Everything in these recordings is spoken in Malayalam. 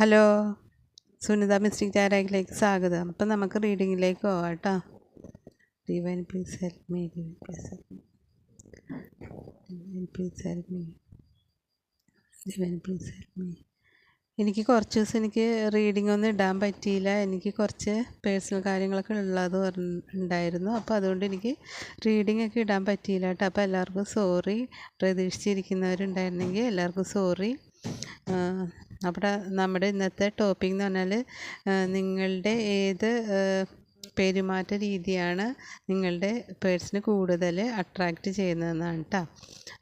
ഹലോ. സുനിത മിസ്റ്റിക് ചാരായിലേക്ക് സ്വാഗതം. അപ്പം നമുക്ക് റീഡിങ്ങിലേക്ക് പോവാം കേട്ടോ. Divine please help me divine please help me divine please help me divine please help me എനിക്ക് കുറച്ച് ദിവസം എനിക്ക് റീഡിംഗ് ഒന്നും ഇടാൻ പറ്റിയില്ല. എനിക്ക് കുറച്ച് പേഴ്സണൽ കാര്യങ്ങളൊക്കെ ഉള്ളത് ഉണ്ടായിരുന്നു. അപ്പോൾ അതുകൊണ്ട് എനിക്ക് റീഡിംഗ് ഒക്കെ ഇടാൻ പറ്റിയില്ല കേട്ടോ. അപ്പോൾ എല്ലാവർക്കും സോറി പ്രതീക്ഷിച്ചിരിക്കുന്നവരുണ്ടായിരുന്നെങ്കിൽ എല്ലാവർക്കും സോറി അവിടെ നമ്മുടെ ഇന്നത്തെ ടോപ്പിക് എന്ന് പറഞ്ഞാൽ നിങ്ങളുടെ ഏത് പെരുമാറ്റ രീതിയാണ് നിങ്ങളുടെ പേഴ്സിന് കൂടുതൽ അട്രാക്റ്റ് ചെയ്യുന്നതെന്നാണ് കേട്ടോ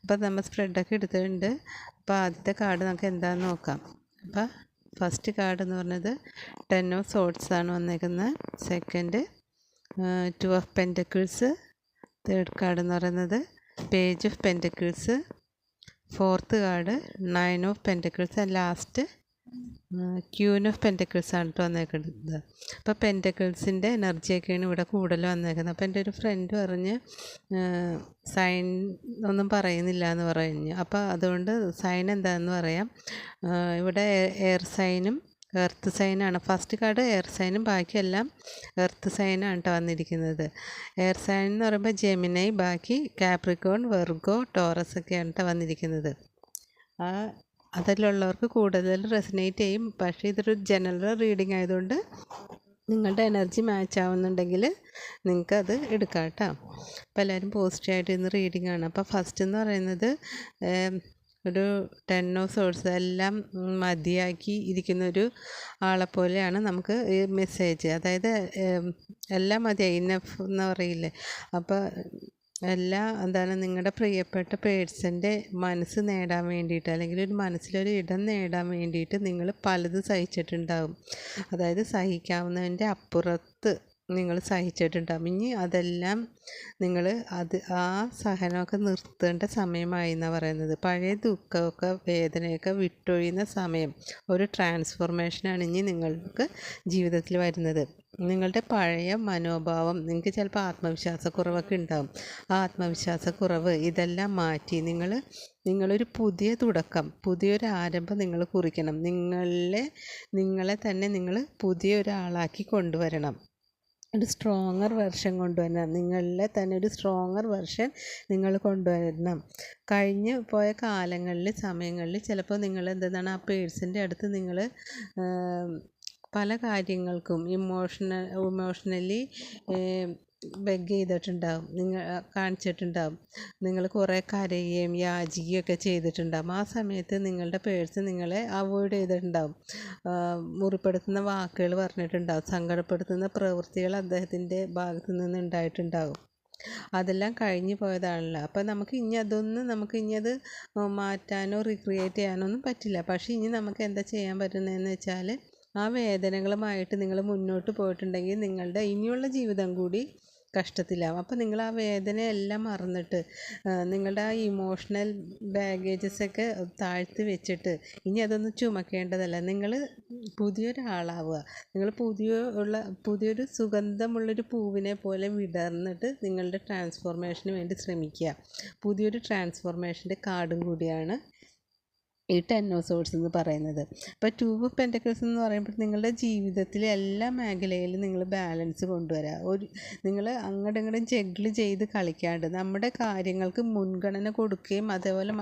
അപ്പോൾ നമ്മൾ സ്പ്രെഡൊക്കെ എടുത്തിട്ടുണ്ട്. അപ്പോൾ ആദ്യത്തെ കാർഡ് നമുക്ക് എന്താണെന്ന് നോക്കാം. അപ്പോൾ ഫസ്റ്റ് കാർഡ് എന്ന് പറഞ്ഞത് ടെൻ ഓഫ് സോട്ട്സ് ആണ് വന്നേക്കുന്നത് second two of pentacles third card എന്ന് പറയുന്നത് page of pentacles fourth card nine of pentacles last queen of pentacles ആണ് കേട്ടോ വന്നേക്കുന്നത്. അപ്പോൾ പെന്റക്കിൾസിന്റെ എനർജിയൊക്കെയാണ് ഇവിടെ കൂടുതൽ വന്നേക്കുന്നത്. അപ്പോൾ എന്റെ ഒരു ഫ്രണ്ട് പറഞ്ഞ് സൈൻ ഒന്നും പറയുന്നില്ല എന്ന് പറഞ്ഞു. അപ്പോൾ അതുകൊണ്ട് സൈൻ എന്താണെന്ന് പറയാം. ഇവിടെ എയർ സൈനും എർത്ത് സൈനാണ്. ഫസ്റ്റ് കാർഡ് എയർ സൈനും ബാക്കിയെല്ലാം എർത്ത് സൈനാണ് കേട്ടോ വന്നിരിക്കുന്നത്. എയർ സൈൻ എന്ന് പറയുമ്പോൾ ജെമിനൈ ബാക്കി കാപ്രിക്കോൺ വെർഗോ ടോറസ് ഒക്കെയാണ് കേട്ടോ വന്നിരിക്കുന്നത്. ആ അതിലുള്ളവർക്ക് കൂടുതൽ റെസിനേറ്റ് ചെയ്യും. പക്ഷേ ഇതൊരു ജനറൽ റീഡിംഗ് ആയതുകൊണ്ട് നിങ്ങളുടെ എനർജി മാച്ച് ആവുന്നുണ്ടെങ്കിൽ നിങ്ങൾക്ക് അത് എടുക്കാം കേട്ടോ അപ്പോൾ എല്ലാവരും പോസിറ്റീവായിട്ട് ഇന്ന് റീഡിംഗ് ആണ് അപ്പോൾ ഫസ്റ്റ് എന്ന് പറയുന്നത് ഒരു ഓഫ് സോഴ്സ് എല്ലാം മതിയാക്കി ഇരിക്കുന്ന ഒരു ആളെപ്പോലെയാണ് നമുക്ക് ഈ മെസ്സേജ് അതായത് എല്ലാം മതിയായി ഇന്നഫ് എന്ന് പറയില്ലേ? അപ്പോൾ എല്ലാ എന്താണ് നിങ്ങളുടെ പ്രിയപ്പെട്ട പേഴ്സന്റെ മനസ്സ് നേടാൻ വേണ്ടിയിട്ട് അല്ലെങ്കിൽ ഒരു മനസ്സിലൊരു ഇടം നേടാൻ വേണ്ടിയിട്ട് നിങ്ങൾ പലതും സഹിച്ചിട്ടുണ്ടാകും അതായത് സഹിക്കാവുന്നതിന്റെ അപ്പുറത്ത് നിങ്ങൾ സഹിച്ചിട്ടുണ്ടാകും ഇനി അതെല്ലാം നിങ്ങൾ അത് ആ സഹനമൊക്കെ നിർത്തേണ്ട സമയമായി എന്നാണ് പറയുന്നത്. പഴയ ദുഃഖമൊക്കെ വേദനയൊക്കെ വിട്ടൊഴിയുന്ന സമയം ഒരു ട്രാൻസ്ഫോർമേഷനാണ് ഇനി നിങ്ങൾക്ക് ജീവിതത്തിൽ വരുന്നത്. നിങ്ങളുടെ പഴയ മനോഭാവം നിങ്ങൾക്ക് ചിലപ്പോൾ ആത്മവിശ്വാസക്കുറവൊക്കെ ഉണ്ടാകും ആ ആത്മവിശ്വാസക്കുറവ് ഇതെല്ലാം മാറ്റി നിങ്ങൾ നിങ്ങളൊരു പുതിയ തുടക്കം പുതിയൊരു ആരംഭം നിങ്ങൾ കുറിക്കണം. നിങ്ങളെ നിങ്ങളെ തന്നെ നിങ്ങൾ പുതിയ ഒരാളാക്കി കൊണ്ടുവരണം. ഒരു സ്ട്രോങ്ങർ വെർഷൻ കൊണ്ടുവരണം. നിങ്ങളിലെ തന്നെ ഒരു സ്ട്രോങ്ങർ വെർഷൻ നിങ്ങൾ കൊണ്ടുവരണം. കഴിഞ്ഞ് പോയ കാലങ്ങളിൽ സമയങ്ങളിൽ ചിലപ്പോൾ നിങ്ങൾ എന്താണ് ആ പേഴ്സിന്റെ അടുത്ത് നിങ്ങൾ പല കാര്യങ്ങൾക്കും ഇമോഷണൽ ഇമോഷണലി ബെഗ് ചെയ്തിട്ടുണ്ടാവും. നിങ്ങൾ കാണിച്ചിട്ടുണ്ടാവും. നിങ്ങൾ കുറേ കരയുകയും യാചിക്കുകയും ഒക്കെ ചെയ്തിട്ടുണ്ടാകും ആ സമയത്ത് നിങ്ങളുടെ പേഴ്സ് നിങ്ങളെ അവോയ്ഡ് ചെയ്തിട്ടുണ്ടാവും. മുറിപ്പെടുത്തുന്ന വാക്കുകൾ പറഞ്ഞിട്ടുണ്ടാവും. സങ്കടപ്പെടുത്തുന്ന പ്രവൃത്തികൾ അദ്ദേഹത്തിന്റെ ഭാഗത്തു നിന്ന് ഉണ്ടായിട്ടുണ്ടാവും. അതെല്ലാം കഴിഞ്ഞു പോയതാണല്ലോ. അപ്പോൾ നമുക്ക് ഇനി അതൊന്നും നമുക്ക് ഇനി അത് മാറ്റാനോ റീക്രിയേറ്റ് ചെയ്യാനോ ഒന്നും പറ്റില്ല. പക്ഷേ ഇനി നമുക്ക് എന്താ ചെയ്യാൻ പറ്റുന്നതെന്ന് വെച്ചാൽ ആ വേദനകളുമായിട്ട് നിങ്ങൾ മുന്നോട്ട് പോയിട്ടുണ്ടെങ്കിൽ നിങ്ങളുടെ ഇനിയുള്ള ജീവിതം കൂടി കഷ്ടത്തിലാവും. അപ്പോൾ നിങ്ങൾ ആ വേദനയെല്ലാം മറന്നിട്ട് നിങ്ങളുടെ ആ ഇമോഷണൽ ബാഗേജസൊക്കെ താഴ്ത്തി വെച്ചിട്ട് ഇനി അതൊന്നും ചുമക്കേണ്ടതല്ല. നിങ്ങൾ പുതിയൊരാളാവുക. നിങ്ങൾ പുതിയ ഉള്ള പുതിയൊരു സുഗന്ധമുള്ളൊരു പൂവിനെ പോലെ വിടർന്നിട്ട് നിങ്ങളുടെ ട്രാൻസ്ഫോർമേഷന് വേണ്ടി ശ്രമിക്കുക. പുതിയൊരു ട്രാൻസ്ഫോർമേഷന്റെ കാർഡും കൂടിയാണ് ഈ ഓഫ് സോഴ്സ് എന്ന് പറയുന്നത്. അപ്പോൾ ടൂ ഓഫ് പെന്റക്കിൾസ് എന്ന് പറയുമ്പോൾ നിങ്ങളുടെ ജീവിതത്തിലെ എല്ലാ മേഖലയിലും നിങ്ങൾ ബാലൻസ് കൊണ്ടുവരിക ഒരു നിങ്ങൾ അങ്ങോട്ടും ഇങ്ങോട്ടും ജഗ്ഗിൾ ചെയ്ത് കളിക്കാണ്ട് നമ്മുടെ കാര്യങ്ങൾക്ക് മുൻഗണന കൊടുക്കുകയും അതേപോലെ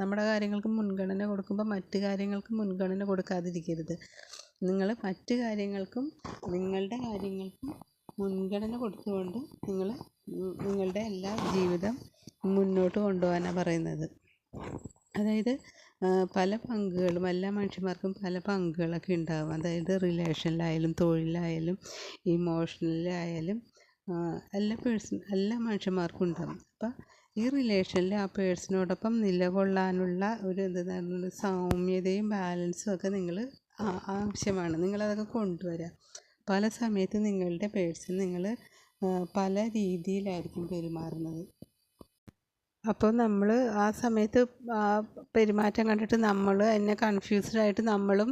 നമ്മുടെ കാര്യങ്ങൾക്ക് മുൻഗണന കൊടുക്കുമ്പോൾ മറ്റ് കാര്യങ്ങൾക്ക് മുൻഗണന കൊടുക്കാതിരിക്കരുത്. നിങ്ങൾ മറ്റ് കാര്യങ്ങൾക്കും നിങ്ങളുടെ കാര്യങ്ങൾക്കും മുൻഗണന കൊടുത്തുകൊണ്ട് നിങ്ങൾ നിങ്ങളുടെ എല്ലാ ജീവിതം മുന്നോട്ട് കൊണ്ടുപോകാനാണ് പറയുന്നത്. അതായത് പല പങ്കുകളും എല്ലാ മനുഷ്യന്മാർക്കും പല പങ്കുകളൊക്കെ ഉണ്ടാകും അതായത് റിലേഷനിലായാലും തൊഴിലായാലും ഇമോഷണലിലായാലും എല്ലാ പേഴ്സൺ എല്ലാ മനുഷ്യന്മാർക്കും ഉണ്ടാകും അപ്പം ഈ റിലേഷനിൽ ആ പേഴ്സണോടൊപ്പം നിലകൊള്ളാനുള്ള ഒരു എന്താണ് സൗമ്യതയും ബാലൻസും ഒക്കെ നിങ്ങൾ ആവശ്യമാണ്. നിങ്ങളതൊക്കെ കൊണ്ടുവരിക പല സമയത്ത് നിങ്ങളുടെ പേഴ്സൺ നിങ്ങൾ പല രീതിയിലായിരിക്കും പെരുമാറുന്നത്. അപ്പോൾ നമ്മൾ ആ സമയത്ത് പെരുമാറ്റം കണ്ടിട്ട് നമ്മൾ എന്നെ കൺഫ്യൂസ്ഡ് ആയിട്ട് നമ്മളും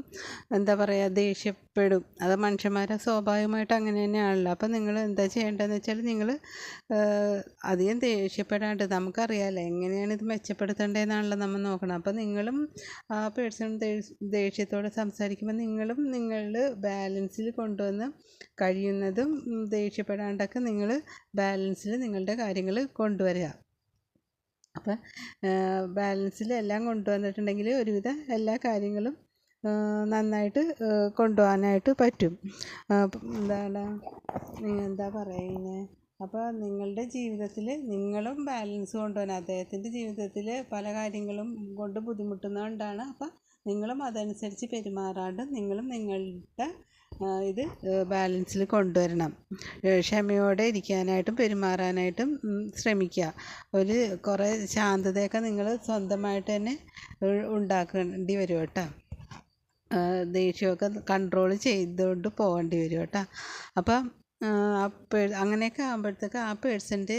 എന്താ പറയുക ദേഷ്യപ്പെടും. അത് മനുഷ്യന്മാരെ സ്വാഭാവികമായിട്ട് അങ്ങനെ തന്നെയാണല്ലോ. അപ്പോൾ നിങ്ങൾ എന്താ ചെയ്യേണ്ടതെന്ന് വെച്ചാൽ നിങ്ങൾ അധികം ദേഷ്യപ്പെടാണ്ട് നമുക്കറിയാമല്ലോ എങ്ങനെയാണ് ഇത് മെച്ചപ്പെടുത്തേണ്ടതെന്നാണല്ലോ നമ്മൾ നോക്കണം. അപ്പോൾ നിങ്ങളും ആ പേഴ്സൺ ദേഷ്യത്തോടെ സംസാരിക്കുമ്പോൾ നിങ്ങളും നിങ്ങളുടെ ബാലൻസിൽ കൊണ്ടുവന്ന് കഴിയുന്നതും ദേഷ്യപ്പെടാണ്ടൊക്കെ നിങ്ങൾ ബാലൻസിൽ നിങ്ങളുടെ കാര്യങ്ങൾ കൊണ്ടുവരിക. അപ്പം ബാലൻസിൽ എല്ലാം കൊണ്ടുവന്നിട്ടുണ്ടെങ്കിൽ ഒരുവിധം എല്ലാ കാര്യങ്ങളും നന്നായിട്ട് കൊണ്ടുപോകാനായിട്ട് പറ്റും. എന്താണ് എന്താ പറയുന്നത് അപ്പോൾ നിങ്ങളുടെ ജീവിതത്തിൽ നിങ്ങളും ബാലൻസ് കൊണ്ടുപോകാൻ അദ്ദേഹത്തിന്റെ ജീവിതത്തിൽ പല കാര്യങ്ങളും കൊണ്ട് ബുദ്ധിമുട്ടുന്നതുകൊണ്ടാണ് അപ്പോൾ നിങ്ങളും അതനുസരിച്ച് പെരുമാറാണ്ട് നിങ്ങളും നിങ്ങളുടെ ഇത് ബാലൻസിൽ കൊണ്ടുവരണം. ക്ഷമയോടെ ഇരിക്കാനായിട്ടും പെരുമാറാനായിട്ടും ശ്രമിക്കുക. ഒരു കുറേ ശാന്തതയൊക്കെ നിങ്ങൾ സ്വന്തമായിട്ട് തന്നെ ഉണ്ടാക്കേണ്ടി വരും കേട്ടോ. ദേഷ്യമൊക്കെ കൺട്രോൾ ചെയ്തുകൊണ്ട് പോകേണ്ടി വരും കേട്ടോ. അപ്പം പേ- അങ്ങനെയൊക്കെ ആകുമ്പോഴത്തേക്ക് ആ പേഴ്സന്റെ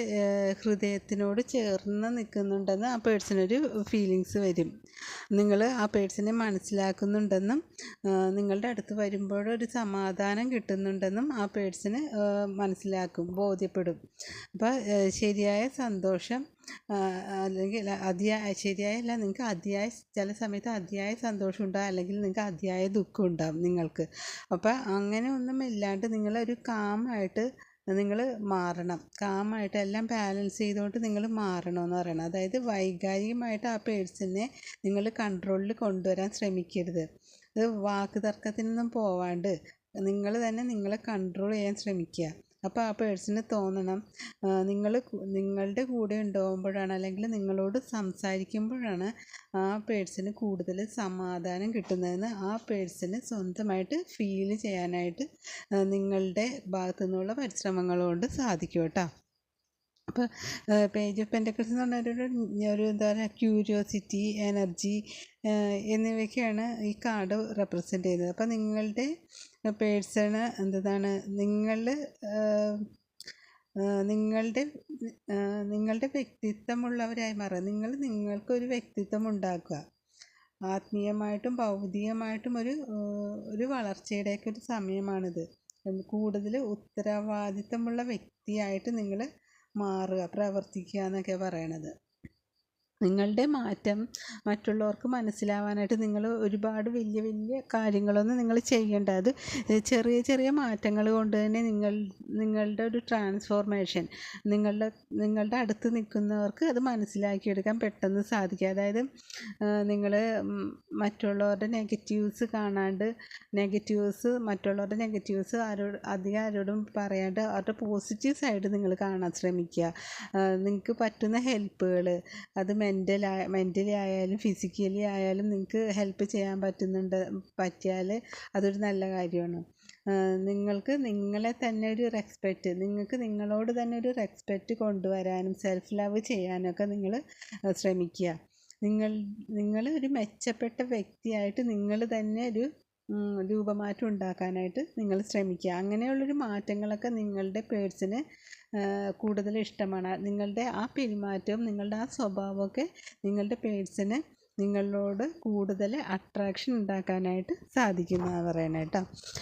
ഹൃദയത്തിനോട് ചേർന്ന് നിൽക്കുന്നുണ്ടെന്ന് ആ പേഴ്സണൊരു ഫീലിങ്സ് വരും. നിങ്ങൾ ആ പേഴ്സണെ മനസ്സിലാക്കുന്നുണ്ടെന്നും നിങ്ങളുടെ അടുത്ത് വരുമ്പോഴൊരു സമാധാനം കിട്ടുന്നുണ്ടെന്നും ആ പേഴ്സണ് മനസ്സിലാക്കും ബോധ്യപ്പെടും. അപ്പോൾ ശരിയായ സന്തോഷം അല്ലെങ്കിൽ അതിയായ ശരിയായല്ല നിങ്ങൾക്ക് അതിയായ ചില സമയത്ത് അതിയായ സന്തോഷം ഉണ്ടാകും അല്ലെങ്കിൽ നിങ്ങൾക്ക് അതിയായ ദുഃഖം ഉണ്ടാകും നിങ്ങൾക്ക്. അപ്പോൾ അങ്ങനെ ഒന്നും ഇല്ലാണ്ട് നിങ്ങളൊരു കാമായിട്ട് നിങ്ങൾ മാറണം. കാമായിട്ട് എല്ലാം ബാലൻസ് ചെയ്തുകൊണ്ട് നിങ്ങൾ മാറണമെന്ന് പറയണം. അതായത് വൈകാരികമായിട്ട് ആ പേഴ്സിനെ നിങ്ങൾ കൺട്രോളിൽ കൊണ്ടുവരാൻ ശ്രമിക്കരുത്. അത് വാക്ക് തർക്കത്തിനൊന്നും പോവാണ്ട് നിങ്ങൾ തന്നെ നിങ്ങളെ കൺട്രോൾ ചെയ്യാൻ ശ്രമിക്കുക അപ്പോൾ ആ പേഴ്സണിന് തോന്നണം. നിങ്ങൾ നിങ്ങളുടെ കൂടെ ഉണ്ടാകുമ്പോഴാണ് അല്ലെങ്കിൽ നിങ്ങളോട് സംസാരിക്കുമ്പോഴാണ് ആ പേഴ്സന് കൂടുതൽ സമാധാനം കിട്ടുന്നതെന്ന് ആ പേഴ്സന് സ്വന്തമായിട്ട് ഫീൽ ചെയ്യാനായിട്ട് നിങ്ങളുടെ ഭാഗത്തു നിന്നുള്ള പരിശ്രമങ്ങൾ കൊണ്ട് സാധിക്കും കേട്ടോ. അപ്പോൾ പേജ് ഓഫ് പെന്റക്കിൾസ് എന്ന് പറഞ്ഞാൽ ഒരു എന്താ പറയുക ക്യൂരിയോസിറ്റി എനർജി എന്നിവയൊക്കെയാണ് ഈ കാർഡ് റെപ്രസെന്റ് ചെയ്യുന്നത്. അപ്പോൾ നിങ്ങളുടെ പേഴ്സണ് എന്താണ് നിങ്ങൾ നിങ്ങളുടെ നിങ്ങളുടെ വ്യക്തിത്വമുള്ളവരായി മാറുക. നിങ്ങൾ നിങ്ങൾക്കൊരു വ്യക്തിത്വം ഉണ്ടാക്കുക. ആത്മീയമായിട്ടും ഭൗതികമായിട്ടും ഒരു ഒരു വളർച്ചയുടെയൊക്കെ ഒരു സമയമാണിത്. കൂടുതൽ ഉത്തരവാദിത്തമുള്ള വ്യക്തിയായിട്ട് നിങ്ങൾ മാറുക പ്രവർത്തിക്കുക എന്നൊക്കെ പറയണത്. നിങ്ങളുടെ മാറ്റം മറ്റുള്ളവർക്ക് മനസ്സിലാവാനായിട്ട് നിങ്ങൾ ഒരുപാട് വലിയ വലിയ കാര്യങ്ങളൊന്നും നിങ്ങൾ ചെയ്യേണ്ട. അത് ചെറിയ ചെറിയ മാറ്റങ്ങൾ കൊണ്ട് തന്നെ നിങ്ങൾ നിങ്ങളുടെ ഒരു ട്രാൻസ്ഫോർമേഷൻ നിങ്ങളുടെ നിങ്ങളുടെ അടുത്ത് നിൽക്കുന്നവർക്ക് അത് മനസ്സിലാക്കിയെടുക്കാൻ പെട്ടെന്ന് സാധിക്കും. അതായത് നിങ്ങൾ മറ്റുള്ളവരുടെ നെഗറ്റീവ്സ് കാണാണ്ട് നെഗറ്റീവ്സ് മറ്റുള്ളവരുടെ നെഗറ്റീവ്സ് ആരോട് അധികം ആരോടും പറയാണ്ട് അവരുടെ പോസിറ്റീവ് സൈഡ് നിങ്ങൾ കാണാൻ ശ്രമിക്കുക. നിങ്ങൾക്ക് പറ്റുന്ന ഹെൽപ്പുകൾ അത് മെന്റലായ മെന്റലി ആയാലും ഫിസിക്കലി ആയാലും നിങ്ങൾക്ക് ഹെൽപ്പ് ചെയ്യാൻ പറ്റുന്നുണ്ട് പറ്റിയാൽ അതൊരു നല്ല കാര്യമാണ്. നിങ്ങൾക്ക് നിങ്ങളെ തന്നെ ഒരു റെസ്പെക്റ്റ് നിങ്ങൾക്ക് നിങ്ങളോട് തന്നെ ഒരു റെസ്പെക്റ്റ് കൊണ്ടുവരാനും സെൽഫ് ലവ് ചെയ്യാനൊക്കെ നിങ്ങൾ ശ്രമിക്കുക. നിങ്ങൾ നിങ്ങൾ ഒരു മെച്ചപ്പെട്ട വ്യക്തിയായിട്ട് നിങ്ങൾ തന്നെ ഒരു രൂപമാറ്റം ഉണ്ടാക്കാനായിട്ട് നിങ്ങൾ ശ്രമിക്കുക. അങ്ങനെയുള്ളൊരു മാറ്റങ്ങളൊക്കെ നിങ്ങളുടെ പേഴ്സിന് കൂടുതൽ ഇഷ്ടമാണ്. നിങ്ങളുടെ ആ പെരുമാറ്റവും നിങ്ങളുടെ ആ സ്വഭാവമൊക്കെ നിങ്ങളുടെ പേഴ്സിന് നിങ്ങളോട് കൂടുതൽ അട്രാക്ഷൻ ഉണ്ടാക്കാനായിട്ട് സാധിക്കുന്നതാണ് പറയുന്നത് കേട്ടോ.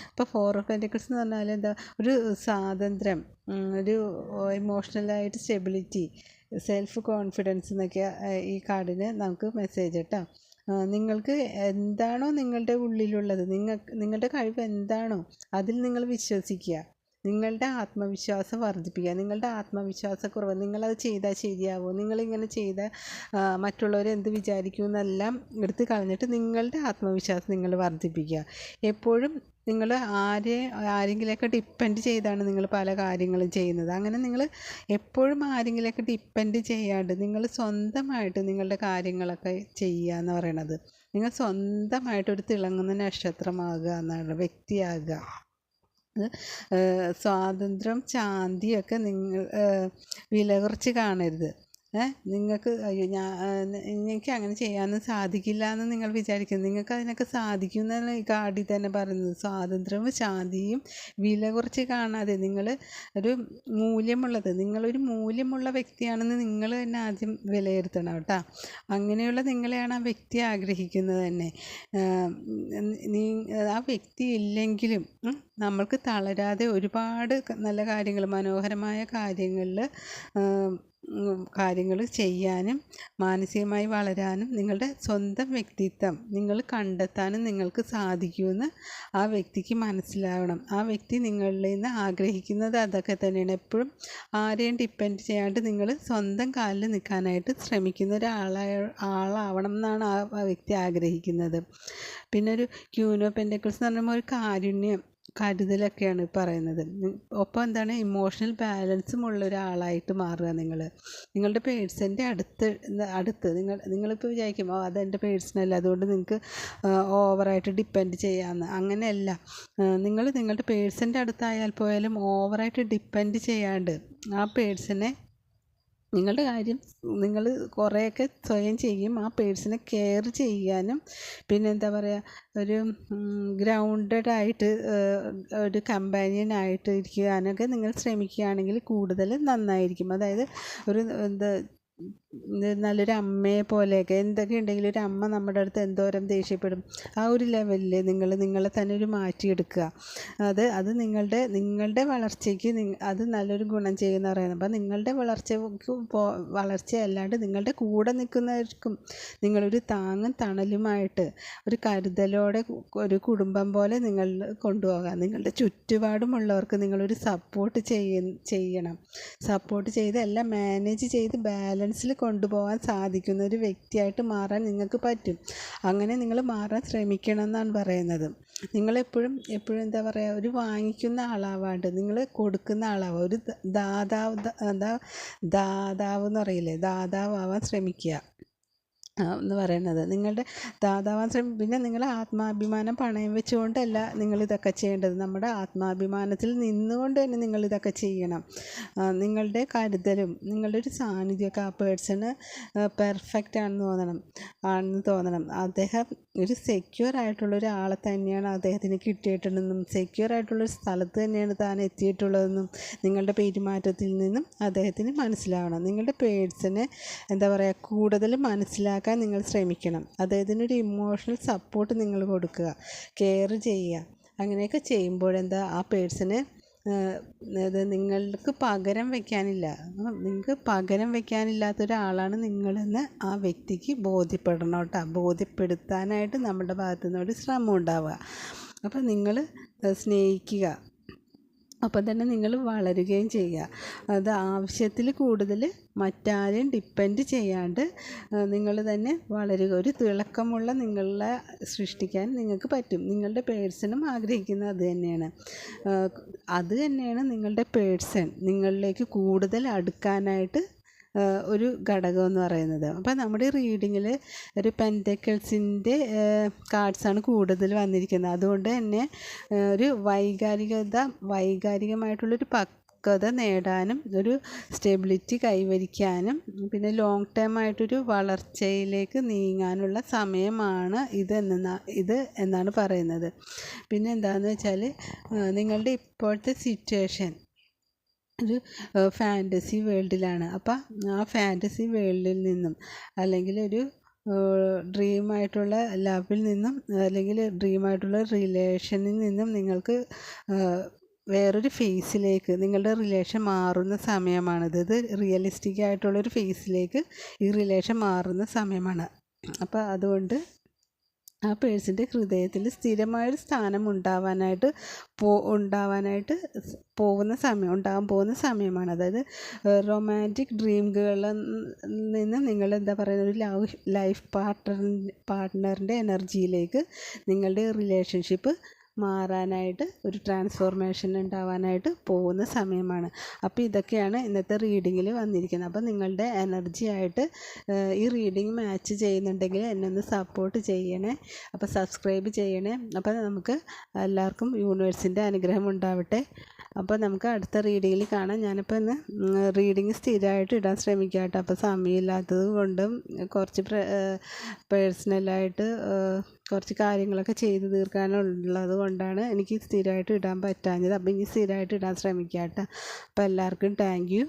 അപ്പോൾ ഫോർ ഓഫ് പെന്റിക്കിൾസ് എന്ന് പറഞ്ഞാൽ എന്താ? ഒരു സ്വാതന്ത്ര്യം ഒരു ഇമോഷണലായിട്ട് സ്റ്റെബിലിറ്റി സെൽഫ് കോൺഫിഡൻസ് എന്നൊക്കെ ഈ കാർഡിന് നമുക്ക് മെസ്സേജ് കേട്ടോ. നിങ്ങൾക്ക് എന്താണോ നിങ്ങളുടെ ഉള്ളിലുള്ളത് നിങ്ങൾക്ക് നിങ്ങളുടെ കഴിവ് എന്താണോ അതിൽ നിങ്ങൾ വിശ്വസിക്കുക. നിങ്ങളുടെ ആത്മവിശ്വാസം വർദ്ധിപ്പിക്കുക. നിങ്ങളുടെ ആത്മവിശ്വാസക്കുറവ് നിങ്ങളത് ചെയ്താൽ ശരിയാവോ? നിങ്ങളിങ്ങനെ ചെയ്താൽ മറ്റുള്ളവർ എന്ത് വിചാരിക്കും എടുത്ത് കളഞ്ഞിട്ട് നിങ്ങളുടെ ആത്മവിശ്വാസം നിങ്ങൾ വർദ്ധിപ്പിക്കുക. എപ്പോഴും നിങ്ങൾ ആരെ ആരെങ്കിലുമൊക്കെ ഡിപ്പെൻഡ് ചെയ്താണ് നിങ്ങൾ പല കാര്യങ്ങളും ചെയ്യുന്നത്. അങ്ങനെ നിങ്ങൾ എപ്പോഴും ആരെങ്കിലുമൊക്കെ ഡിപ്പെൻഡ് ചെയ്യാണ്ട് നിങ്ങൾ സ്വന്തമായിട്ട് നിങ്ങളുടെ കാര്യങ്ങളൊക്കെ ചെയ്യുക എന്ന് പറയണത്. നിങ്ങൾ സ്വന്തമായിട്ട് ഒരു തിളങ്ങുന്ന നക്ഷത്രമാകുക എന്നാണ് വ്യക്തിയാകുക. സ്വാതന്ത്ര്യം ശാന്തിയൊക്കെ നിങ്ങൾ വിലകുറച്ച് വില കുറച്ച് കാണരുത്. നിങ്ങൾക്ക് അയ്യോ ഞാൻ എനിക്ക് അങ്ങനെ ചെയ്യാനൊന്നും സാധിക്കില്ല എന്ന് നിങ്ങൾ വിചാരിക്കുന്നു. നിങ്ങൾക്ക് അതിനൊക്കെ സാധിക്കും എന്നാണ് ഈ കാർഡിൽ തന്നെ പറയുന്നത്. സ്വാതന്ത്ര്യവും ശാന്തിയും വില കുറച്ച് കാണാതെ നിങ്ങൾ ഒരു മൂല്യമുള്ളത് നിങ്ങളൊരു മൂല്യമുള്ള വ്യക്തിയാണെന്ന് നിങ്ങൾ തന്നെ ആദ്യം വിലയിരുത്തണം കേട്ടോ. അങ്ങനെയുള്ള നിങ്ങളെയാണ് ആ വ്യക്തി ആഗ്രഹിക്കുന്നത് തന്നെ. നീ ആ വ്യക്തി ഇല്ലെങ്കിലും നമ്മൾക്ക് തളരാതെ ഒരുപാട് നല്ല കാര്യങ്ങൾ മനോഹരമായ കാര്യങ്ങളിൽ കാര്യങ്ങൾ ചെയ്യാനും മാനസികമായി വളരാനും നിങ്ങളുടെ സ്വന്തം വ്യക്തിത്വം നിങ്ങൾ കണ്ടെത്താനും നിങ്ങൾക്ക് സാധിക്കുമെന്ന് ആ വ്യക്തിക്ക് മനസ്സിലാവണം. ആ വ്യക്തി നിങ്ങളിൽ നിന്ന് ആഗ്രഹിക്കുന്നത് അതൊക്കെ തന്നെയാണ്. എപ്പോഴും ആരെയും ഡിപ്പെൻഡ് ചെയ്യാണ്ട് നിങ്ങൾ സ്വന്തം കാലിൽ നിൽക്കാനായിട്ട് ശ്രമിക്കുന്ന ഒരാളായ ആളാവണം എന്നാണ് ആ വ്യക്തി ആഗ്രഹിക്കുന്നത്. പിന്നെ ഒരു ക്യൂനോ പെൻഡക്കിൾസ് എന്ന് പറയുമ്പോൾ ഒരു കാരുണ്യം. കരുതലൊക്കെയാണ് പറയുന്നത്. ഒപ്പം എന്താണ് ഇമോഷണൽ ബാലൻസും ഉള്ള ഒരാളായിട്ട് മാറുക നിങ്ങൾ നിങ്ങളുടെ പേഴ്സന്റെ അടുത്ത് അടുത്ത് നിങ്ങൾ നിങ്ങളിപ്പോൾ വിചാരിക്കും ഓ അതെന്റെ പേഴ്സണല്ല അതുകൊണ്ട് നിങ്ങൾക്ക് ഓവറായിട്ട് ഡിപ്പെൻഡ് ചെയ്യാമെന്ന് അങ്ങനെയല്ല. നിങ്ങൾ നിങ്ങളുടെ പേഴ്സന്റെ അടുത്തായാൽ പോയാലും ഓവറായിട്ട് ഡിപ്പെൻഡ് ചെയ്യാണ്ട് ആ പേഴ്സണെ നിങ്ങളുടെ കാര്യം നിങ്ങൾ കുറേയൊക്കെ സ്വയം ചെയ്യും. ആ പേഴ്സിനെ കെയർ ചെയ്യാനും പിന്നെ എന്താ പറയുക ഒരു ഗ്രൗണ്ടഡ് ആയിട്ട് ഒരു കമ്പാനിയൻ ആയിട്ട് ഇരിക്കാനൊക്കെ നിങ്ങൾ ശ്രമിക്കുകയാണെങ്കിൽ കൂടുതൽ നന്നായിരിക്കും. അതായത് ഒരു എന്താ നല്ലൊരു അമ്മയെ പോലെയൊക്കെ എന്തൊക്കെ ഉണ്ടെങ്കിലും ഒരു അമ്മ നമ്മുടെ അടുത്ത് എന്തോരം ദേഷ്യപ്പെടും. ആ ഒരു ലെവലിൽ നിങ്ങൾ നിങ്ങളെ തന്നെ ഒരു മാറ്റിയെടുക്കുക. അത് അത് നിങ്ങളുടെ നിങ്ങളുടെ വളർച്ചയ്ക്ക് അത് നല്ലൊരു ഗുണം ചെയ്യുന്ന പറയുന്നത്. അപ്പം നിങ്ങളുടെ വളർച്ചയ്ക്ക് വളർച്ചയല്ലാണ്ട് നിങ്ങളുടെ കൂടെ നിൽക്കുന്നവർക്കും നിങ്ങളൊരു താങ്ങും തണലുമായിട്ട് ഒരു കരുതലോടെ ഒരു കുടുംബം പോലെ നിങ്ങൾ കൊണ്ടുപോകാം. നിങ്ങളുടെ ചുറ്റുപാടുമുള്ളവർക്ക് നിങ്ങളൊരു സപ്പോർട്ട് ചെയ്യ ചെയ്യണം. സപ്പോർട്ട് ചെയ്ത് എല്ലാം മാനേജ് ചെയ്ത് ബാലൻസിൽ കൊണ്ടുപോകാൻ സാധിക്കുന്ന ഒരു വ്യക്തിയായിട്ട് മാറാൻ നിങ്ങൾക്ക് പറ്റും. അങ്ങനെ നിങ്ങൾ മാറാൻ ശ്രമിക്കണം എന്നാണ് പറയുന്നത്. നിങ്ങളെപ്പോഴും എപ്പോഴും എന്താ പറയുക ഒരു വാങ്ങിക്കുന്ന ആളാവാണ്ട് നിങ്ങൾ കൊടുക്കുന്ന ആളാവുക ഒരു ദാതാവ് ദാതാവ് എന്ന് പറയില്ലേ ദാതാവാൻ ശ്രമിക്കുക. എന്ന് പറയുന്നത്. നിങ്ങളുടെ ദാതാവാൻ പിന്നെ നിങ്ങൾ ആത്മാഭിമാനം പണയം വെച്ചുകൊണ്ടല്ല നിങ്ങൾ ഇതൊക്കെ ചെയ്യേണ്ടത്. നമ്മുടെ ആത്മാഭിമാനത്തിൽ നിന്നുകൊണ്ട് തന്നെ നിങ്ങൾ ഇതൊക്കെ ചെയ്യണം നിങ്ങളുടെ കരുതലും നിങ്ങളുടെ ഒരു സാന്നിധ്യമൊക്കെ ആ പേഴ്സണ് പെർഫെക്റ്റ് ആണെന്ന് തോന്നണം. ആണെന്ന് തോന്നണം. അദ്ദേഹം ഒരു സെക്യൂർ ആയിട്ടുള്ള ഒരാളെ തന്നെയാണ് അദ്ദേഹത്തിന് കിട്ടിയിട്ടുള്ളതെന്നും സെക്യൂർ ആയിട്ടുള്ള ഒരു സ്ഥലത്ത് തന്നെയാണ് താൻ എത്തിയിട്ടുള്ളതെന്നും നിങ്ങളുടെ പെരുമാറ്റത്തിൽ നിന്നും അദ്ദേഹത്തിന് മനസ്സിലാവണം. നിങ്ങളുടെ പേഴ്സണെ എന്താ പറയുക കൂടുതൽ മനസ്സിലാക്കാൻ നിങ്ങൾ ശ്രമിക്കണം. അദ്ദേഹത്തിനൊരു ഇമോഷണൽ സപ്പോർട്ട് നിങ്ങൾ കൊടുക്കുക. കെയർ ചെയ്യുക. അങ്ങനെയൊക്കെ ചെയ്യുമ്പോഴെന്താ? ആ പേഴ്സണ് അത് നിങ്ങൾക്ക് പകരം വയ്ക്കാനില്ല നിങ്ങൾക്ക് പകരം വെക്കാനില്ലാത്ത ഒരാളാണ് നിങ്ങളെന്ന് ആ വ്യക്തിക്ക് ബോധ്യപ്പെടണം കേട്ടോ. ബോധ്യപ്പെടുത്താനായിട്ട് നമ്മുടെ ഭാഗത്തു നിന്നൊരു ശ്രമം ഉണ്ടാവുക. അപ്പോൾ നിങ്ങൾ സ്നേഹിക്കുക. അപ്പം തന്നെ നിങ്ങൾ വളരുകയും ചെയ്യുക. അത് ആവശ്യത്തിൽ കൂടുതൽ മറ്റാരെയും ഡിപ്പെൻഡ് ചെയ്യാണ്ട് നിങ്ങൾ തന്നെ വളരുക. ഒരു തിളക്കമുള്ള നിങ്ങളെ സൃഷ്ടിക്കാൻ നിങ്ങൾക്ക് പറ്റും. നിങ്ങളുടെ പേഴ്സണും ആഗ്രഹിക്കുന്നത് അത് തന്നെയാണ്. അത് തന്നെയാണ് നിങ്ങളുടെ പേഴ്സൺ. നിങ്ങളിലേക്ക് കൂടുതൽ അടുക്കാനായിട്ട് ഒരു ഘടകം എന്ന് പറയുന്നത്. അപ്പോൾ നമ്മുടെ റീഡിങ്ങിൽ ഒരു പെന്റക്കിൾസിന്റെ കാർഡ്സാണ് കൂടുതൽ വന്നിരിക്കുന്നത്. അതുകൊണ്ട് തന്നെ ഒരു വൈകാരികത വൈകാരികമായിട്ടുള്ളൊരു പക്വത നേടാനും ഒരു സ്റ്റെബിലിറ്റി കൈവരിക്കാനും പിന്നെ ലോങ് ടേം ആയിട്ടൊരു വളർച്ചയിലേക്ക് നീങ്ങാനുള്ള സമയമാണ് ഇത് എന്ന ഇത് എന്നാണ് പറയുന്നത്. പിന്നെ എന്താണെന്ന് വെച്ചാൽ നിങ്ങളുടെ ഇപ്പോഴത്തെ സിറ്റുവേഷൻ ഒരു ഫാന്റസി വേൾഡിലാണ് അപ്പം ആ ഫാന്റസി വേൾഡിൽ നിന്നും അല്ലെങ്കിൽ ഒരു ഡ്രീമായിട്ടുള്ള ലവിൽ നിന്നും അല്ലെങ്കിൽ ഡ്രീമായിട്ടുള്ള റിലേഷനിൽ നിന്നും നിങ്ങൾക്ക് വേറൊരു ഫേസിലേക്ക് നിങ്ങളുടെ റിലേഷൻ മാറുന്ന സമയമാണിത് ഇത് റിയലിസ്റ്റിക് ആയിട്ടുള്ളൊരു ഫേസിലേക്ക് ഈ റിലേഷൻ മാറുന്ന സമയമാണ്. അപ്പോൾ അതുകൊണ്ട് ആ പേഴ്സിന്റെ ഹൃദയത്തിൽ സ്ഥിരമായൊരു സ്ഥാനം ഉണ്ടാവാനായിട്ട് പോ ഉണ്ടാവാനായിട്ട് പോകുന്ന സമയം ഉണ്ടാകാൻ പോകുന്ന സമയമാണ്. അതായത് റൊമാന്റിക് ഡ്രീമുകളിൽ നിന്ന് നിങ്ങൾ എന്താ പറയുക ഒരു ലവ് ലൈഫ് പാർട്ട്ണർ പാർട്ട്ണറിന്റെ എനർജിയിലേക്ക് നിങ്ങളുടെ റിലേഷൻഷിപ്പ് മാറാനായിട്ട് ഒരു ട്രാൻസ്ഫോർമേഷൻ ഉണ്ടാവാനായിട്ട് പോകുന്ന സമയമാണ്. അപ്പോൾ ഇതൊക്കെയാണ് ഇന്നത്തെ റീഡിങ്ങിൽ വന്നിരിക്കുന്നത്. അപ്പോൾ നിങ്ങളുടെ എനർജി ആയിട്ട് ഈ റീഡിങ് മാച്ച് ചെയ്യുന്നുണ്ടെങ്കിൽ എന്നെ ഒന്ന് സപ്പോർട്ട് ചെയ്യണേ. അപ്പോൾ സബ്സ്ക്രൈബ് ചെയ്യണേ. അപ്പോൾ നമുക്ക് എല്ലാവർക്കും യൂണിവേഴ്സിന്റെ അനുഗ്രഹം ഉണ്ടാവട്ടെ. അപ്പോൾ നമുക്ക് അടുത്ത റീഡിങ്ങിൽ കാണാം. ഞാനിപ്പോൾ ഇന്ന് റീഡിങ് സ്ഥിരമായിട്ട് ഇടാൻ ശ്രമിക്കാം കേട്ടോ. അപ്പോൾ സമയമില്ലാത്തത് കൊണ്ടും കുറച്ച് പേഴ്സണലായിട്ട് കുറച്ച് കാര്യങ്ങളൊക്കെ ചെയ്ത് തീർക്കാനുള്ളത് കൊണ്ടാണ് എനിക്ക് സ്ഥിരമായിട്ട് ഇടാൻ പറ്റാഞ്ഞത്. അപ്പം ഇനി സ്ഥിരമായിട്ട് ഇടാൻ ശ്രമിക്കാം കേട്ടോ. അപ്പം എല്ലാവർക്കും താങ്ക് യു